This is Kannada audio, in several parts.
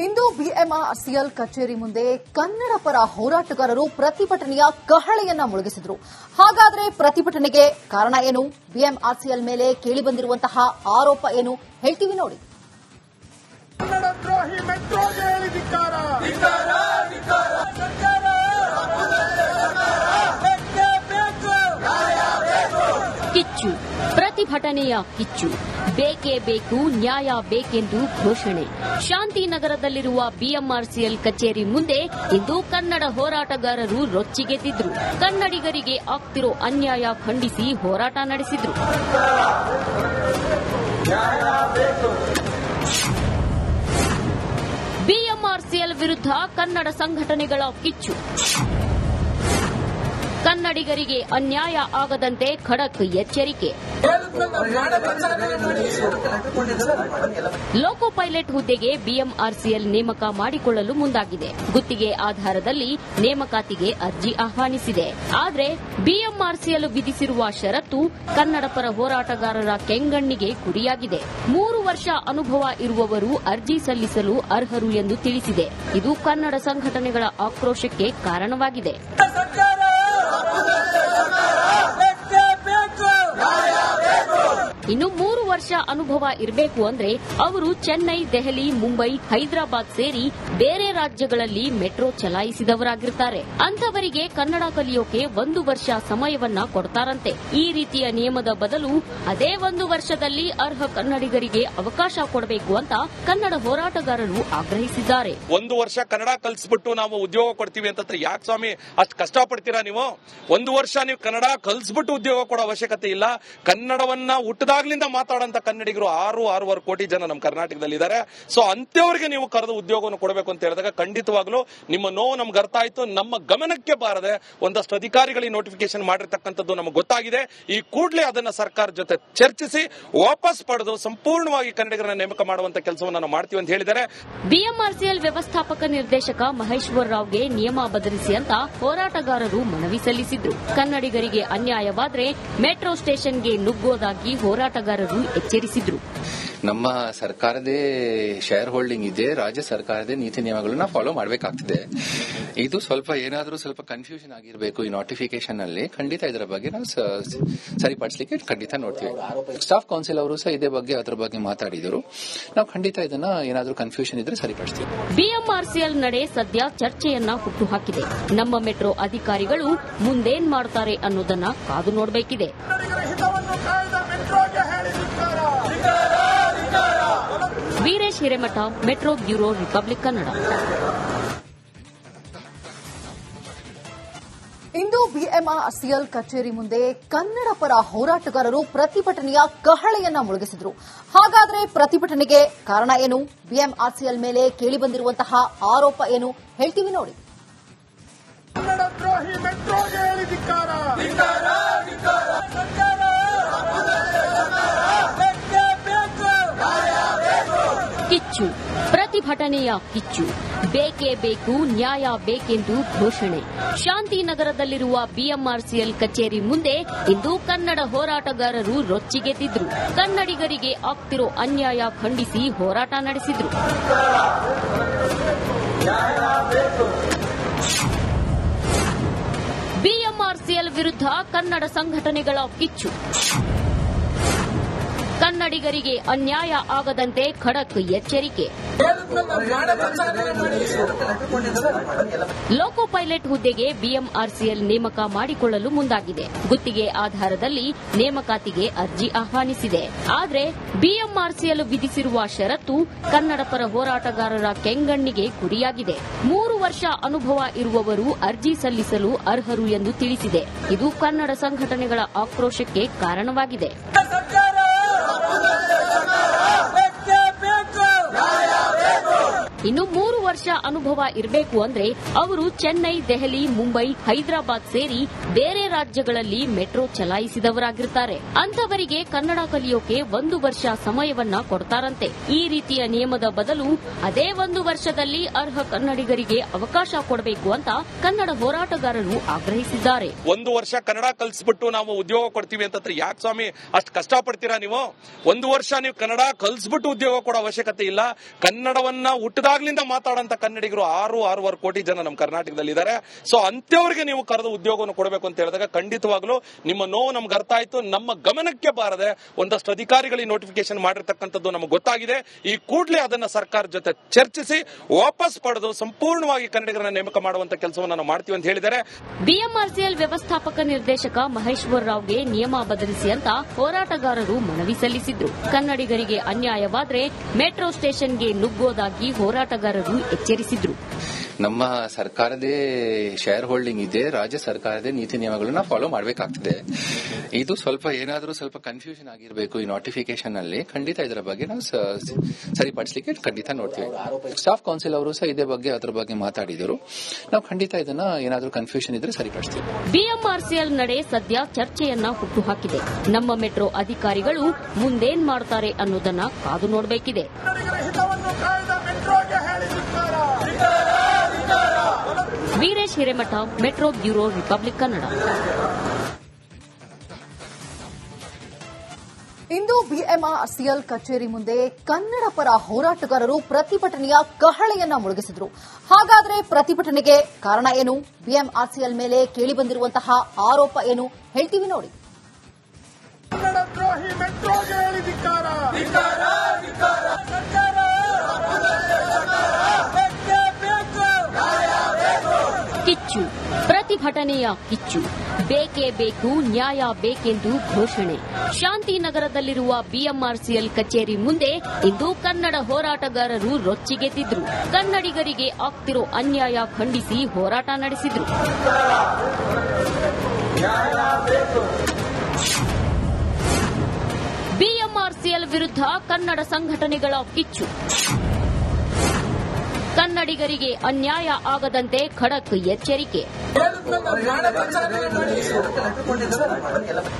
ಇಂದು ಬಿಎಂಆರ್ಸಿಎಲ್ ಕಚೇರಿ ಮುಂದೆ ಕನ್ನಡ ಪರ ಹೋರಾಟಗಾರರು ಪ್ರತಿಭಟನೆಯ ಕಹಳೆಯನ್ನ ಮುಳುಗಿಸಿದರು. ಹಾಗಾದರೆ ಪ್ರತಿಭಟನೆಗೆ ಕಾರಣ ಏನು? ಬಿಎಂಆರ್ಸಿಎಲ್ ಮೇಲೆ ಕೇಳಿಬಂದಿರುವಂತಹ ಆರೋಪ ಏನು? ಹೇಳ್ತೀವಿ ನೋಡಿ. ಕನ್ನಡ ದ್ರೋಹಿ ಮೆಟ್ರೋಗೆ ಧಿಕ್ಕಾರ. ಸರ್ಕಾರ! ಬೇಕೇ. ಬೇಕು. ಕಿಚ್ಚು. ಪ್ರತಿಭಟನೆಯ ಕಿಚ್ಚು. ಬೇಕೇ ಬೇಕು, ನ್ಯಾಯ ಬೇಕೆಂದು ಘೋಷಣೆ. ಶಾಂತಿನಗರದಲ್ಲಿರುವ ಬಿಎಂಆರ್ಸಿಎಲ್ ಕಚೇರಿ ಮುಂದೆ ಇಂದು ಕನ್ನಡ ಹೋರಾಟಗಾರರು ರೊಚ್ಚಿಗೆದ್ದಿದ್ರು. ಕನ್ನಡಿಗರಿಗೆ ಆಗ್ತಿರೋ ಅನ್ಯಾಯ ಖಂಡಿಸಿ ಹೋರಾಟ ನಡೆಸಿದ್ರು. ಬಿಎಂಆರ್ಸಿಎಲ್ ವಿರುದ್ಧ ಕನ್ನಡ ಸಂಘಟನೆಗಳ ಕಿಚ್ಚು. ಕನ್ನಡಿಗರಿಗೆ ಅನ್ಯಾಯ ಆಗದಂತೆ ಖಡಕ್ ಎಚ್ಚರಿಕೆ. ಲೋಕೋ ಪೈಲಟ್ ಹುದ್ದೆಗೆ ಬಿಎಂಆರ್ಸಿಎಲ್ ನೇಮಕ ಮಾಡಿಕೊಳ್ಳಲು ಮುಂದಾಗಿದೆ. ಗುತ್ತಿಗೆ ಆಧಾರದಲ್ಲಿ ನೇಮಕಾತಿಗೆ ಅರ್ಜಿ ಆಹ್ವಾನಿಸಿದೆ. ಆದರೆ ಬಿಎಂಆರ್ಸಿಎಲ್ ವಿಧಿಸಿರುವ ಷರತ್ತು ಕನ್ನಡ ಪರ ಹೋರಾಟಗಾರರ ಕೆಂಗಣ್ಣಿಗೆ ಗುರಿಯಾಗಿದೆ. ಮೂರು ವರ್ಷ ಅನುಭವ ಇರುವವರು ಅರ್ಜಿ ಸಲ್ಲಿಸಲು ಅರ್ಹರು ಎಂದು ತಿಳಿಸಿದೆ. ಇದು ಕನ್ನಡ ಸಂಘಟನೆಗಳ ಆಕ್ರೋಶಕ್ಕೆ ಕಾರಣವಾಗಿದೆ ಸರ್ಕಾರ! ಬೇಕೇ ಬೇಕು. ಇನ್ನು ಮೂರು ವರ್ಷ ಅನುಭವ ಇರಬೇಕು ಅಂದ್ರೆ ಅವರು ಚೆನ್ನೈ, ದೆಹಲಿ, ಮುಂಬೈ, ಹೈದರಾಬಾದ್ ಸೇರಿ ಬೇರೆ ರಾಜ್ಯಗಳಲ್ಲಿ ಮೆಟ್ರೋ ಚಲಾಯಿಸಿದವರಾಗಿರ್ತಾರೆ. ಅಂತವರಿಗೆ ಕನ್ನಡ ಕಲಿಯೋಕೆ ಒಂದು ವರ್ಷ ಸಮಯವನ್ನ ಕೊಡ್ತಾರಂತೆ. ಈ ರೀತಿಯ ನಿಯಮದ ಬದಲು ಅದೇ ಒಂದು ವರ್ಷದಲ್ಲಿ ಅರ್ಹ ಕನ್ನಡಿಗರಿಗೆ ಅವಕಾಶ ಕೊಡಬೇಕು ಅಂತ ಕನ್ನಡ ಹೋರಾಟಗಾರರು ಆಗ್ರಹಿಸಿದ್ದಾರೆ. ಒಂದು ವರ್ಷ ಕನ್ನಡ ಕಲಿಸ್ಬಿಟ್ಟು ನಾವು ಉದ್ಯೋಗ ಕೊಡ್ತೀವಿ ಅಂತಂದ್ರೆ ಯಾಕೆ ಸ್ವಾಮಿ? ಅಷ್ಟು ಪಡ್ತೀರಾ ನೀವು? ಒಂದು ವರ್ಷ ನೀವು ಕನ್ನಡ ಕಲಿಸ್ಬಿಟ್ಟು ಉದ್ಯೋಗ ಕೊಡೋ ಅವಶ್ಯಕತೆ ಇಲ್ಲ. ಕನ್ನಡವನ್ನ ಹುಟ್ಟದಾಗ್ಲಿಂದ ಮಾತಾಡಂತ ಕನ್ನಡಿಗರು ಆರು, ಆರೂವರೆ ಕೋಟಿ ಜನ ನಮ್ಮ ಕರ್ನಾಟಕದಲ್ಲಿ ಇದ್ದಾರೆ. ಸೊ ಅಂತವರಿಗೆ ನೀವು ಕರೆದು ಉದ್ಯೋಗವನ್ನು ಕೊಡಬೇಕು ಅಂತ ಹೇಳಿದಾಗ ಖಂಡಿತವಾಗ್ಲೂ ನಿಮ್ಮ ನೋವು ನಮ್ಗೆ ಅರ್ಥ ಆಯ್ತು, ನಮ್ಮ ಗಮನಕ್ಕೆ ಬಾರದೆ ಒಂದಷ್ಟು ಅಧಿಕಾರಿಗಳಿಗೆ ನೋಟಿಫಿಕೇಶನ್ ಮಾಡಿರ್ತಕ್ಕಂಥದ್ದು ನಮಗೆ ಗೊತ್ತಾಗಿದೆ. ಈ ಕೂಡಲೇ ಅದನ್ನ ಸರ್ಕಾರ ಜೊತೆ ಚರ್ಚಿಸಿ, ವಾಪಸ್ ಪಡೆದು ಸಂಪೂರ್ಣವಾಗಿ ಕನ್ನಡಿಗರನ್ನ ನೇಮಕ ಮಾಡುವಂತ ಕೆಲಸವನ್ನು ನಾವು ಮಾಡ್ತೀವಿ ಅಂತ ಹೇಳಿದ್ದಾರೆ. ಬಿಎಂಆರ್ಸಿಎಲ್ ವ್ಯವಸ್ಥಾಪಕ ನಿರ್ದೇಶಕ ಮಹೇಶ್ವರ್ ರಾವ್ಗೆ ನಿಯಮ ಬದಲಿಸಿ ಅಂತ ಹೋರಾಟಗಾರರು ಮನವಿ ಸಲ್ಲಿಸಿದ್ರು. ಕನ್ನಡಿಗರಿಗೆ ಅನ್ಯಾಯವಾದ್ರೆ ಮೆಟ್ರೋ ಸ್ಟೇಷನ್ಗೆ ನುಗ್ಗೋದಾಗಿ ಹೋರಾಟಗಾರರು ಎಚ್ಚರಿಸಿದ್ರು ನಮ್ಮ ಸರ್ಕಾರದೇ ಶೇರ್ ಹೋಲ್ಡಿಂಗ್ ಇದೆ ರಾಜ್ಯ ಸರ್ಕಾರದ ನೀತಿ ನಿಯಮಗಳನ್ನ ಫಾಲೋ ಮಾಡಬೇಕಾಗ್ತದೆ. ಇದು ಸ್ವಲ್ಪ ಏನಾದರೂ ಸ್ವಲ್ಪ ಕನ್ಫ್ಯೂಷನ್ ಆಗಿರಬೇಕು ಈ ನೋಟಿಫಿಕೇಶನ್ ಅಲ್ಲಿ. ಖಂಡಿತ ಇದರ ಬಗ್ಗೆ ನಾವು ಸರಿಪಡಿಸಲಿಕ್ಕೆ ಖಂಡಿತ ನೋಡ್ತೀವಿ. ಸ್ಟಾಫ್ ಕೌನ್ಸಿಲ್ ಅವರು ಸಹ ಇದೇ ಬಗ್ಗೆ ಅದರ ಬಗ್ಗೆ ಮಾತಾಡಿದರು. ನಾವು ಖಂಡಿತ ಇದನ್ನ ಏನಾದರೂ ಕನ್ಫ್ಯೂಷನ್ ಇದ್ರೆ ಸರಿಪಡಿಸ್ತೀವಿ. ಬಿಎಂಆರ್ಸಿಎಲ್ ನಡೆ ಸದ್ಯ ಚರ್ಚೆಯನ್ನ ಹುಟ್ಟು ಹಾಕಿದೆ. ನಮ್ಮ ಮೆಟ್ರೋ ಅಧಿಕಾರಿಗಳು ಮುಂದೇನ್ ಮಾಡ್ತಾರೆ ಅನ್ನೋದನ್ನ ಕಾದು ನೋಡಬೇಕಿದೆ. Veeresh Hiremath metro bureau Republic Kannada. ಇಂದು ಬಿಎಂಆರ್ಸಿಎಲ್ ಕಚೇರಿ ಮುಂದೆ ಕನ್ನಡ ಪರ ಹೋರಾಟಗಾರರು ಪ್ರತಿಭಟನೆಯ ಕಹಳೆಯನ್ನ ಮುಳುಗಿಸಿದ್ರು. ಹಾಗಾದರೆ ಪ್ರತಿಭಟನೆಗೆ ಕಾರಣ ಏನು? ಬಿಎಂಆರ್ಸಿಎಲ್ ಮೇಲೆ ಕೇಳಿಬಂದಿರುವಂತಹ ಆರೋಪ ಏನು? ಹೇಳ್ತೀವಿ ನೋಡಿ. ಕನ್ನಡ ದ್ರೋಹಿ ಮೆಟ್ರೋಗೆ ಕಿಚ್ಚು. ಪ್ರತಿಭಟನೆಯ ಕಿಚ್ಚು. ಬೇಕೇ ಬೇಕು, ನ್ಯಾಯ ಬೇಕೆಂದು ಘೋಷಣೆ. ಶಾಂತಿನಗರದಲ್ಲಿರುವ ಬಿಎಂಆರ್ಸಿಎಲ್ ಕಚೇರಿ ಮುಂದೆ ಇಂದು ಕನ್ನಡ ಹೋರಾಟಗಾರರು ರೊಚ್ಚಿಗೆದ್ದಿದ್ರು. ಕನ್ನಡಿಗರಿಗೆ ಆಗ್ತಿರೋ ಅನ್ಯಾಯ ಖಂಡಿಸಿ ಹೋರಾಟ ನಡೆಸಿದ್ರು. ಬಿಎಂಆರ್ಸಿಎಲ್ ವಿರುದ್ಧ ಕನ್ನಡ ಸಂಘಟನೆಗಳ ಕಿಚ್ಚು. ಕನ್ನಡಿಗರಿಗೆ ಅನ್ಯಾಯ ಆಗದಂತೆ ಖಡಕ್ ಎಚ್ಚರಿಕೆ. ಲೋಕೋ ಪೈಲಟ್ ಹುದ್ದೆಗೆ ಬಿಎಂಆರ್ಸಿಎಲ್ ನೇಮಕ ಮಾಡಿಕೊಳ್ಳಲು ಮುಂದಾಗಿದೆ. ಗುತ್ತಿಗೆ ಆಧಾರದಲ್ಲಿ ನೇಮಕಾತಿಗೆ ಅರ್ಜಿ ಆಹ್ವಾನಿಸಿದೆ. ಆದರೆ ಬಿಎಂಆರ್ಸಿಎಲ್ ವಿಧಿಸಿರುವ ಷರತ್ತು ಕನ್ನಡ ಪರ ಹೋರಾಟಗಾರರ ಕೆಂಗಣ್ಣಿಗೆ ಗುರಿಯಾಗಿದೆ. ಮೂರು ವರ್ಷ ಅನುಭವ ಇರುವವರು ಅರ್ಜಿ ಸಲ್ಲಿಸಲು ಅರ್ಹರು ಎಂದು ತಿಳಿಸಿದೆ. ಇದು ಕನ್ನಡ ಸಂಘಟನೆಗಳ ಆಕ್ರೋಶಕ್ಕೆ ಕಾರಣವಾಗಿದೆ. ಬೇಕೇ ಬೇಕು. ಇನ್ನು ಮೂರು ವರ್ಷ ಅನುಭವ ಇರಬೇಕು ಅಂದ್ರೆ ಅವರು ಚೆನ್ನೈ, ದೆಹಲಿ, ಮುಂಬೈ, ಹೈದರಾಬಾದ್ ಸೇರಿ ಬೇರೆ ರಾಜ್ಯಗಳಲ್ಲಿ ಮೆಟ್ರೋ ಚಲಾಯಿಸಿದವರಾಗಿರ್ತಾರೆ. ಅಂತವರಿಗೆ ಕನ್ನಡ ಕಲಿಯೋಕೆ ಒಂದು ವರ್ಷ ಸಮಯವನ್ನ ಕೊಡ್ತಾರಂತೆ. ಈ ರೀತಿಯ ನಿಯಮದ ಬದಲು ಅದೇ ಒಂದು ವರ್ಷದಲ್ಲಿ ಅರ್ಹ ಕನ್ನಡಿಗರಿಗೆ ಅವಕಾಶ ಕೊಡಬೇಕು ಅಂತ ಕನ್ನಡ ಹೋರಾಟಗಾರರು ಆಗ್ರಹಿಸಿದ್ದಾರೆ. ಒಂದು ವರ್ಷ ಕನ್ನಡ ಕಲಿಸ್ಬಿಟ್ಟು ನಾವು ಉದ್ಯೋಗ ಕೊಡ್ತೀವಿ ಅಂತ ಯಾಕೆ ಸ್ವಾಮಿ? ಅಷ್ಟು ಪಡ್ತೀರಾ ನೀವು? ಒಂದು ವರ್ಷ ನೀವು ಕನ್ನಡ ಕಲಿಸ್ಬಿಟ್ಟು ಉದ್ಯೋಗ ಕೊಡೋ ಅವಶ್ಯಕತೆ ಇಲ್ಲ. ಕನ್ನಡವನ್ನ ಹುಟ್ಟದಾಗ್ಲಿಂದ ಮಾತಾಡಂತ ಕನ್ನಡಿಗರು ಆರು, ಆರೂವರೆ ಕೋಟಿ ಜನ ನಮ್ಮ ಕರ್ನಾಟಕದಲ್ಲಿ ಇದ್ದಾರೆ ಸೊ ಅಂತವರಿಗೆ ನೀವು ಕರೆದು ಉದ್ಯೋಗವನ್ನು ಕೊಡಬೇಕು ಅಂತ ಹೇಳಿದಾಗ ಖಂಡಿತವಾಗ್ಲೂ ನಿಮ್ಮ ನೋವು ನಮ್ಗೆ ಅರ್ಥ ಆಯ್ತು, ನಮ್ಮ ಗಮನಕ್ಕೆ ಬಾರದೆ ಒಂದಷ್ಟು ಅಧಿಕಾರಿಗಳಿಗೆ ನೋಟಿಫಿಕೇಶನ್ ಮಾಡಿರ್ತಕ್ಕಂಥದ್ದು ನಮಗೆ ಗೊತ್ತಾಗಿದೆ. ಈ ಕೂಡಲೇ ಅದನ್ನ ಸರ್ಕಾರ ಜೊತೆ ಚರ್ಚಿಸಿ, ವಾಪಸ್ ಪಡೆದು ಸಂಪೂರ್ಣವಾಗಿ ಕನ್ನಡಿಗರನ್ನ ನೇಮಕ ಮಾಡುವಂತ ಕೆಲಸವನ್ನು ನಾವು ಮಾಡ್ತೀವಿ ಅಂತ ಹೇಳಿದ್ದಾರೆ. ಬಿಎಂಆರ್ಸಿಎಲ್ ವ್ಯವಸ್ಥಾಪಕ ನಿರ್ದೇಶಕ ಮಹೇಶ್ವರ್ ರಾವ್ಗೆ ನಿಯಮ ಬದಲಿಸಿ ಅಂತ ಹೋರಾಟಗಾರರು ಮನವಿ ಸಲ್ಲಿಸಿದ್ರು. ಕನ್ನಡಿಗರಿಗೆ ಅನ್ಯಾಯವಾದ್ರೆ ಮೆಟ್ರೋ ಸ್ಟೇಷನ್ಗೆ ನುಗ್ಗೋದಾಗಿ ಹೋರಾಟಗಾರರು ಎಚ್ಚರಿಸಿದ್ರು ನಮ್ಮ ಸರ್ಕಾರದೇ ಶೇರ್ ಹೋಲ್ಡಿಂಗ್ ಇದೆ ರಾಜ್ಯ ಸರ್ಕಾರದ ನೀತಿ ನಿಯಮಗಳನ್ನ ಫಾಲೋ ಮಾಡಬೇಕಾಗ್ತದೆ. ಇದು ಸ್ವಲ್ಪ ಏನಾದರೂ ಸ್ವಲ್ಪ ಕನ್ಫ್ಯೂಷನ್ ಆಗಿರಬೇಕು ಈ ನೋಟಿಫಿಕೇಶನ್ ಅಲ್ಲಿ. ಖಂಡಿತ ಇದರ ಬಗ್ಗೆ ನಾವು ಸ- ಸರಿಪಡಿಸಲಿಕ್ಕೆ ಖಂಡಿತ ನೋಡ್ತೀವಿ. ಸ್ಟಾಫ್ ಕೌನ್ಸಿಲ್ ಅವರು ಸಹ ಇದೇ ಬಗ್ಗೆ ಅದರ ಬಗ್ಗೆ ಮಾತಾಡಿದರು. ನಾವು ಖಂಡಿತ ಇದನ್ನ ಏನಾದರೂ ಕನ್ಫ್ಯೂಷನ್ ಇದ್ರೆ ಸರಿಪಡಿಸ್ತೀವಿ. ಬಿಎಂಆರ್ಸಿಎಲ್ ನಡೆ ಸದ್ಯ ಚರ್ಚೆಯನ್ನ ಹುಟ್ಟುಹಾಕಿದೆ. ನಮ್ಮ ಮೆಟ್ರೋ ಅಧಿಕಾರಿಗಳು ಮುಂದೇನ್ ಮಾಡ್ತಾರೆ ಅನ್ನೋದನ್ನ ಕಾದು ನೋಡಬೇಕಿದೆ. Veeresh Hiremath metro bureau Republic Kannada. ಇಂದು ಬಿಎಂಆರ್ಸಿಎಲ್ ಕಚೇರಿ ಮುಂದೆ ಕನ್ನಡ ಪರ ಹೋರಾಟಗಾರರು ಪ್ರತಿಭಟನೆಯ ಕಹಳೆಯನ್ನ ಮುಳುಗಿಸಿದ್ರು. ಹಾಗಾದರೆ ಪ್ರತಿಭಟನೆಗೆ ಕಾರಣ ಏನು? ಬಿಎಂಆರ್ಸಿಎಲ್ ಮೇಲೆ ಕೇಳಿಬಂದಿರುವಂತಹ ಆರೋಪ ಏನು? ಹೇಳ್ತೀವಿ ನೋಡಿ. ಕನ್ನಡ ದ್ರೋಹಿ ಮೆಟ್ರೋಗೆ ಹೇಳಿದಿದ್ದಾರೆ ಸರ್ಕಾರ ಬೇಕೇ ಬೇಕು ಕಿಚ್ಚು. ಪ್ರತಿಭಟನೆಯ ಕಿಚ್ಚು. ಬೇಕೇ ಬೇಕು, ನ್ಯಾಯ ಬೇಕೆಂದು ಘೋಷಣೆ. ಶಾಂತಿನಗರದಲ್ಲಿರುವ ಬಿಎಂಆರ್ಸಿಎಲ್ ಕಚೇರಿ ಮುಂದೆ ಇಂದು ಕನ್ನಡ ಹೋರಾಟಗಾರರು ರೊಚ್ಚಿಗೆದ್ದಿದ್ರು. ಕನ್ನಡಿಗರಿಗೆ ಆಗ್ತಿರೋ ಅನ್ಯಾಯ ಖಂಡಿಸಿ ಹೋರಾಟ ನಡೆಸಿದ್ರು. ಬಿಎಂಆರ್ಸಿಎಲ್ ವಿರುದ್ಧ ಕನ್ನಡ ಸಂಘಟನೆಗಳ ಕಿಚ್ಚು. ಕನ್ನಡಿಗರಿಗೆ ಅನ್ಯಾಯ ಆಗದಂತೆ ಖಡಕ್ ಎಚ್ಚರಿಕೆ.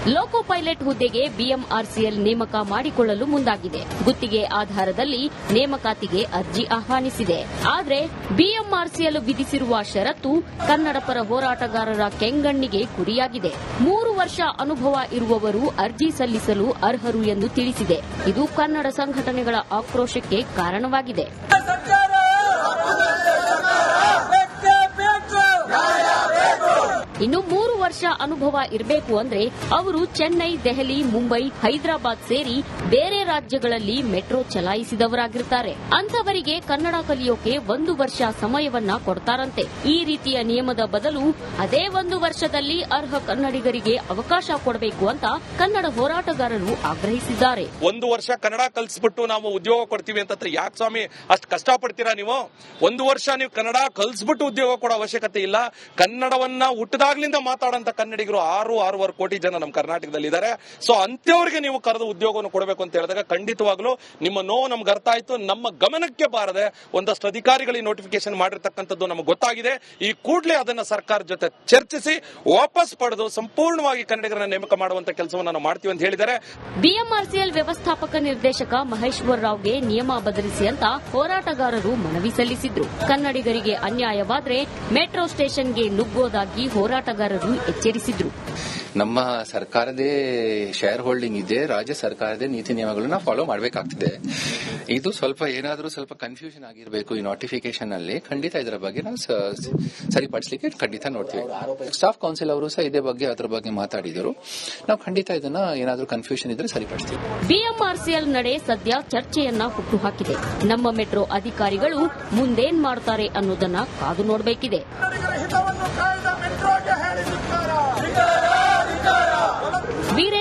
ಲೋಕೋ ಪೈಲಟ್ ಹುದ್ದೆಗೆ ಬಿಎಂಆರ್ಸಿಎಲ್ ನೇಮಕ ಮಾಡಿಕೊಳ್ಳಲು ಮುಂದಾಗಿದೆ. ಗುತ್ತಿಗೆ ಆಧಾರದಲ್ಲಿ ನೇಮಕಾತಿಗೆ ಅರ್ಜಿ ಆಹ್ವಾನಿಸಿದೆ. ಆದರೆ ಬಿಎಂಆರ್ಸಿಎಲ್ ವಿಧಿಸಿರುವ ಷರತ್ತು ಕನ್ನಡ ಪರ ಹೋರಾಟಗಾರರ ಕೆಂಗಣ್ಣಿಗೆ ಗುರಿಯಾಗಿದೆ. ಮೂರು ವರ್ಷ ಅನುಭವ ಇರುವವರು ಅರ್ಜಿ ಸಲ್ಲಿಸಲು ಅರ್ಹರು ಎಂದು ತಿಳಿಸಿದೆ. ಇದು ಕನ್ನಡ ಸಂಘಟನೆಗಳ ಆಕ್ರೋಶಕ್ಕೆ ಕಾರಣವಾಗಿದೆ ಸರ್ಕಾರ ಬೇಕೇ ಬೇಕು ಇನ್ನು ಮೂರು ವರ್ಷ ಅನುಭವ ಇರಬೇಕು ಅಂದ್ರೆ ಅವರು ಚೆನ್ನೈ, ದೆಹಲಿ, ಮುಂಬೈ, ಹೈದರಾಬಾದ್ ಸೇರಿ ಬೇರೆ ರಾಜ್ಯಗಳಲ್ಲಿ ಮೆಟ್ರೋ ಚಲಾಯಿಸಿದವರಾಗಿರ್ತಾರೆ. ಅಂತವರಿಗೆ ಕನ್ನಡ ಕಲಿಯೋಕೆ ಒಂದು ವರ್ಷ ಸಮಯವನ್ನ ಕೊಡ್ತಾರಂತೆ. ಈ ರೀತಿಯ ನಿಯಮದ ಬದಲು ಅದೇ ಒಂದು ವರ್ಷದಲ್ಲಿ ಅರ್ಹ ಕನ್ನಡಿಗರಿಗೆ ಅವಕಾಶ ಕೊಡಬೇಕು ಅಂತ ಕನ್ನಡ ಹೋರಾಟಗಾರರು ಆಗ್ರಹಿಸಿದ್ದಾರೆ. ಒಂದು ವರ್ಷ ಕನ್ನಡ ಕಲಿಸ್ಬಿಟ್ಟು ನಾವು ಉದ್ಯೋಗ ಕೊಡ್ತೀವಿ ಅಂತ ಯಾಕೆ ಸ್ವಾಮಿ? ಅಷ್ಟು ಕಷ್ಟ ಪಡ್ತೀರಾ ನೀವು? ಒಂದು ವರ್ಷ ನೀವು ಕನ್ನಡ ಕಲ್ಸ್ಬಿಟ್ಟು ಉದ್ಯೋಗ ಕೊಡೋ ಅವಶ್ಯಕತೆ ಇಲ್ಲ. ಕನ್ನಡವನ್ನ ಹುಟ್ಟದಾಗ್ಲಿಂದ ಮಾತಾಡಂತ ಕನ್ನಡಿಗರು ಆರು, ಆರೂವರೆ ಕೋಟಿ ಜನ ನಮ್ಮ ಕರ್ನಾಟಕದಲ್ಲಿ ಇದ್ದಾರೆ ಸೊ ಅಂತವ್ರಿಗೆ ನೀವು ಕರೆದು ಉದ್ಯೋಗವನ್ನು ಕೊಡಬೇಕು ಅಂತ ಹೇಳಿದಾಗ ಖಂಡಿತವಾಗ್ಲೂ ನಿಮ್ಮ ನೋವು ನಮ್ಗೆ ಅರ್ಥ ಆಯ್ತು, ನಮ್ಮ ಗಮನಕ್ಕೆ ಬಾರದೆ ಒಂದಷ್ಟು ಅಧಿಕಾರಿಗಳಿಗೆ ನೋಟಿಫಿಕೇಶನ್ ಮಾಡಿರ್ತಕ್ಕಂಥದ್ದು ನಮಗೆ ಗೊತ್ತಾಗಿದೆ. ಈ ಕೂಡಲೇ ಅದನ್ನ ಸರ್ಕಾರ ಜೊತೆ ಚರ್ಚಿಸಿ, ವಾಪಸ್ ಪಡೆದು ಸಂಪೂರ್ಣವಾಗಿ ಕನ್ನಡಿಗರನ್ನ ನೇಮಕ ಮಾಡುವಂತ ಕೆಲಸವನ್ನು ನಾವು ಮಾಡ್ತೀವಿ ಅಂತ ಹೇಳಿದ್ದಾರೆ. ಬಿಎಂಆರ್ಸಿಎಲ್ ವ್ಯವಸ್ಥಾಪಕ ನಿರ್ದೇಶಕ ಮಹೇಶ್ವರ್ ರಾವ್ಗೆ ನಿಯಮ ಬದಲಿಸಿ ಅಂತ ಹೋರಾಟಗಾರರು ಮನವಿ ಸಲ್ಲಿಸಿದ್ರು. ಕನ್ನಡಿಗರಿಗೆ ಅನ್ಯಾಯವಾದ್ರೆ ಮೆಟ್ರೋ ಸ್ಟೇಷನ್ಗೆ ನುಗ್ಗೋದಾಗಿ ಹೋರಾಟಗಾರರು ಎಚ್ಚರಿಸಿದ್ರು. ನಮ್ಮ ಸರ್ಕಾರದೇ ಶೇರ್ ಹೋಲ್ಡಿಂಗ್ ಇದೆ ರಾಜ್ಯ ಸರ್ಕಾರದೇ ನೀತಿ ನಿಯಮಗಳನ್ನ ಫಾಲೋ ಮಾಡಬೇಕಾಗ್ತದೆ. ಇದು ಸ್ವಲ್ಪ ಏನಾದರೂ ಸ್ವಲ್ಪ ಕನ್ಫ್ಯೂಷನ್ ಆಗಿರಬೇಕು ಈ ನೋಟಿಫಿಕೇಶನ್ ಅಲ್ಲಿ. ಖಂಡಿತ ಇದರ ಬಗ್ಗೆ ನಾವು ಸರಿಪಡಿಸಲಿಕ್ಕೆ ಖಂಡಿತ ನೋಡ್ತೀವಿ. ಸ್ಟಾಫ್ ಕೌನ್ಸಿಲ್ ಅವರು ಸಹ ಇದೇ ಬಗ್ಗೆ ಅದರ ಬಗ್ಗೆ ಮಾತಾಡಿದರು. ನಾವು ಖಂಡಿತ ಇದನ್ನ ಏನಾದರೂ ಕನ್ಫ್ಯೂಷನ್ ಇದ್ರೆ ಸರಿಪಡಿಸ್ತೀವಿ. ಬಿಎಂಆರ್ಸಿಎಲ್ ನಡೆ ಸದ್ಯ ಚರ್ಚೆಯನ್ನ ಹುಟ್ಟುಹಾಕಿದೆ. ನಮ್ಮ ಮೆಟ್ರೋ ಅಧಿಕಾರಿಗಳು ಮುಂದೇನ್ ಮಾಡ್ತಾರೆ ಅನ್ನೋದನ್ನ ಕಾದು ನೋಡಬೇಕಿದೆ.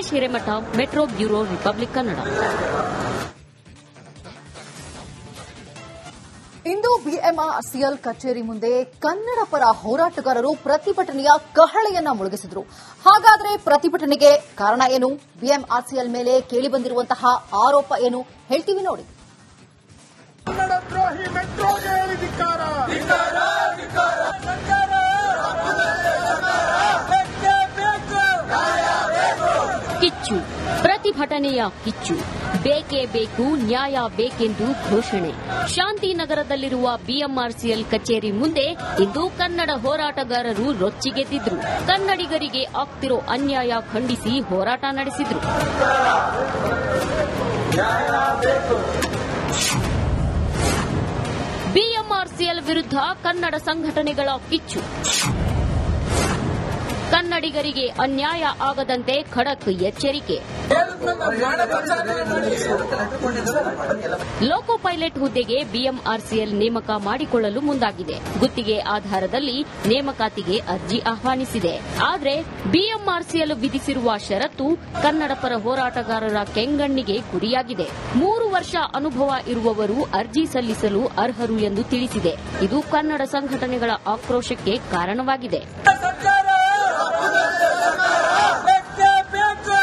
Hiremath metro bureau Republic Kannada. ಇಂದು ಬಿಎಂಆರ್ಸಿಎಲ್ ಕಚೇರಿ ಮುಂದೆ ಕನ್ನಡ ಪರ ಹೋರಾಟಗಾರರು ಪ್ರತಿಭಟನೆಯ ಕಹಳೆಯನ್ನ ಮುಳುಗಿಸಿದರು. ಹಾಗಾದರೆ ಪ್ರತಿಭಟನೆಗೆ ಕಾರಣ ಏನು? ಬಿಎಂಆರ್ಸಿಎಲ್ ಮೇಲೆ ಕೇಳಿಬಂದಿರುವಂತಹ ಆರೋಪ ಏನು? ಹೇಳ್ತೀವಿ ನೋಡಿ. ಕಿಚ್ಚು. ಪ್ರತಿಭಟನೆಯ ಕಿಚ್ಚು. ಬೇಕೇ ಬೇಕು, ನ್ಯಾಯ ಬೇಕೆಂದು ಘೋಷಣೆ. ಶಾಂತಿನಗರದಲ್ಲಿರುವ ಬಿಎಂಆರ್ಸಿಎಲ್ ಕಚೇರಿ ಮುಂದೆ ಇಂದು ಕನ್ನಡ ಹೋರಾಟಗಾರರು ರೊಚ್ಚಿಗೆದ್ದಿದ್ರು. ಕನ್ನಡಿಗರಿಗೆ ಆಗ್ತಿರೋ ಅನ್ಯಾಯ ಖಂಡಿಸಿ ಹೋರಾಟ ನಡೆಸಿದ್ರು. ಬಿಎಂಆರ್ಸಿಎಲ್ ವಿರುದ್ಧ ಕನ್ನಡ ಸಂಘಟನೆಗಳ ಕಿಚ್ಚು. ಕನ್ನಡಿಗರಿಗೆ ಅನ್ಯಾಯ ಆಗದಂತೆ ಖಡಕ್ ಎಚ್ಚರಿಕೆ. ಲೋಕೋ ಪೈಲಟ್ ಹುದ್ದೆಗೆ ಬಿಎಂಆರ್ಸಿಎಲ್ ನೇಮಕ ಮಾಡಿಕೊಳ್ಳಲು ಮುಂದಾಗಿದೆ. ಗುತ್ತಿಗೆ ಆಧಾರದಲ್ಲಿ ನೇಮಕಾತಿಗೆ ಅರ್ಜಿ ಆಹ್ವಾನಿಸಿದೆ. ಆದರೆ ಬಿಎಂಆರ್ಸಿಎಲ್ ವಿಧಿಸಿರುವ ಷರತ್ತು ಕನ್ನಡ ಪರ ಹೋರಾಟಗಾರರ ಕೆಂಗಣ್ಣಿಗೆ ಗುರಿಯಾಗಿದೆ. ಮೂರು ವರ್ಷ ಅನುಭವ ಇರುವವರು ಅರ್ಜಿ ಸಲ್ಲಿಸಲು ಅರ್ಹರು ಎಂದು ತಿಳಿಸಿದೆ. ಇದು ಕನ್ನಡ ಸಂಘಟನೆಗಳ ಆಕ್ರೋಶಕ್ಕೆ ಕಾರಣವಾಗಿದೆ ಸರ್ಕಾರ ಬೇಕೇ ಬೇಕು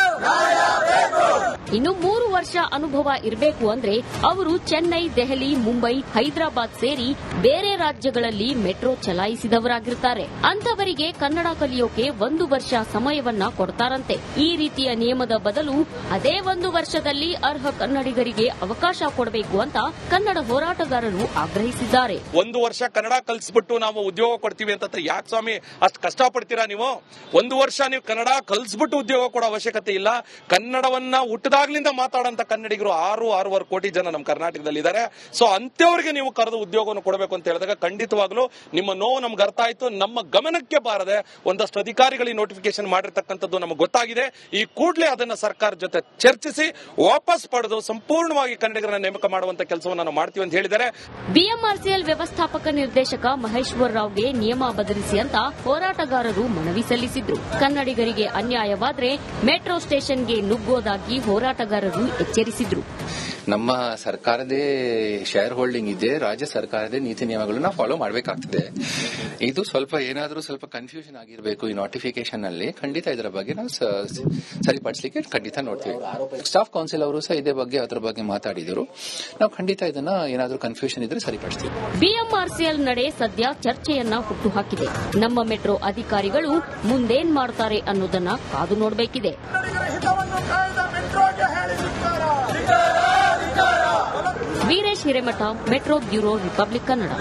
ಇನ್ನು ಮೂರು ವರ್ಷ ಅನುಭವ ಇರಬೇಕು ಅಂದ್ರೆ ಅವರು ಚೆನ್ನೈ, ದೆಹಲಿ, ಮುಂಬೈ, ಹೈದರಾಬಾದ್ ಸೇರಿ ಬೇರೆ ರಾಜ್ಯಗಳಲ್ಲಿ ಮೆಟ್ರೋ ಚಲಾಯಿಸಿದವರಾಗಿರ್ತಾರೆ. ಅಂತವರಿಗೆ ಕನ್ನಡ ಕಲಿಯೋಕೆ ಒಂದು ವರ್ಷ ಸಮಯವನ್ನ ಕೊಡ್ತಾರಂತೆ. ಈ ರೀತಿಯ ನಿಯಮದ ಬದಲು ಅದೇ ಒಂದು ವರ್ಷದಲ್ಲಿ ಅರ್ಹ ಕನ್ನಡಿಗರಿಗೆ ಅವಕಾಶ ಕೊಡಬೇಕು ಅಂತ ಕನ್ನಡ ಹೋರಾಟಗಾರರು ಆಗ್ರಹಿಸಿದ್ದಾರೆ. ಒಂದು ವರ್ಷ ಕನ್ನಡ ಕಲಿಸ್ಬಿಟ್ಟು ನಾವು ಉದ್ಯೋಗ ಕೊಡ್ತೀವಿ ಅಂತ ಯಾಕೆ ಸ್ವಾಮಿ? ಅಷ್ಟು ಪಡ್ತೀರಾ ನೀವು? ಒಂದು ವರ್ಷ ನೀವು ಕನ್ನಡ ಕಲಿಸ್ಬಿಟ್ಟು ಉದ್ಯೋಗ ಕೊಡೋ ಅವಶ್ಯಕತೆ ಇಲ್ಲ. ಕನ್ನಡವನ್ನ ಹುಟ್ಟದಾಗ್ಲಿಂದ ಮಾತಾಡಂತ ಕನ್ನಡಿಗರು ಆರು, ಆರೂವರೆ ಕೋಟಿ ಜನ ನಮ್ಮ ಕರ್ನಾಟಕದಲ್ಲಿ ಇದ್ದಾರೆ. ಸೊ ಅಂತವರಿಗೆ ನೀವು ಕರೆದು ಉದ್ಯೋಗವನ್ನು ಕೊಡಬೇಕು ಅಂತ ಹೇಳಿದಾಗ ಖಂಡಿತವಾಗ್ಲೂ ನಿಮ್ಮ ನೋವು ನಮ್ಗೆ ಅರ್ಥ ಆಯ್ತು, ನಮ್ಮ ಗಮನಕ್ಕೆ ಬಾರದೆ ಒಂದಷ್ಟು ಅಧಿಕಾರಿಗಳಿಗೆ ನೋಟಿಫಿಕೇಶನ್ ಮಾಡಿರ್ತಕ್ಕಂಥದ್ದು ನಮಗೆ ಗೊತ್ತಾಗಿದೆ. ಈ ಕೂಡಲೇ ಅದನ್ನ ಸರ್ಕಾರ ಜೊತೆ ಚರ್ಚಿಸಿ, ವಾಪಸ್ ಪಡೆದು ಸಂಪೂರ್ಣವಾಗಿ ಕನ್ನಡಿಗರನ್ನ ನೇಮಕ ಮಾಡುವಂತ ಕೆಲಸವನ್ನು ನಾವು ಮಾಡ್ತೀವಿ ಅಂತ ಹೇಳಿದ್ದಾರೆ. ಬಿಎಂಆರ್ಸಿಎಲ್ ವ್ಯವಸ್ಥಾಪಕ ನಿರ್ದೇಶಕ ಮಹೇಶ್ವರ್ ರಾವ್ಗೆ ನಿಯಮ ಬದಲಿಸಿ ಅಂತ ಹೋರಾಟಗಾರರು ಮನವಿ ಸಲ್ಲಿಸಿದ್ರು. ಕನ್ನಡಿಗರಿಗೆ ಅನ್ಯಾಯವಾದ್ರೆ ಮೆಟ್ರೋ ಸ್ಟೇಷನ್ಗೆ ನುಗ್ಗೋದಾಗಿ ಹೋರಾಟಗಾರರು ಎಚ್ಚರಿಸಿದ್ರು. ನಮ್ಮ ಸರ್ಕಾರದೇ ಶೇರ್ ಹೋಲ್ಡಿಂಗ್ ಇದೆ ರಾಜ್ಯ ಸರ್ಕಾರದೇ ನೀತಿ ನಿಯಮಗಳನ್ನ ಫಾಲೋ ಮಾಡಬೇಕಾಗ್ತದೆ. ಇದು ಸ್ವಲ್ಪ ಏನಾದರೂ ಸ್ವಲ್ಪ ಕನ್ಫ್ಯೂಷನ್ ಆಗಿರಬೇಕು ಈ ನೋಟಿಫಿಕೇಶನ್ ಅಲ್ಲಿ. ಖಂಡಿತ ಇದರ ಬಗ್ಗೆ ನಾವು ಸರಿಪಡಿಸಲಿಕ್ಕೆ ಖಂಡಿತ ನೋಡ್ತೀವಿ. ಸ್ಟಾಫ್ ಕೌನ್ಸಿಲ್ ಅವರು ಸಹ ಇದೇ ಬಗ್ಗೆ ಅದರ ಬಗ್ಗೆ ಮಾತಾಡಿದರು. ನಾವು ಖಂಡಿತ ಇದನ್ನ ಏನಾದರೂ ಕನ್ಫ್ಯೂಷನ್ ಇದ್ರೆ ಸರಿಪಡಿಸ್ತೀವಿ. ಬಿಎಂಆರ್ಸಿಎಲ್ ನಡೆ ಸದ್ಯ ಚರ್ಚೆಯನ್ನ ಹುಟ್ಟುಹಾಕಿದೆ. ನಮ್ಮ ಮೆಟ್ರೋ ಅಧಿಕಾರಿಗಳು ಮುಂದೇನ್ ಮಾಡ್ತಾರೆ ಅನ್ನೋದನ್ನ ಕಾದು ನೋಡಬೇಕಿದೆ. Veeresh Hiremath metro bureau Republic Kannada.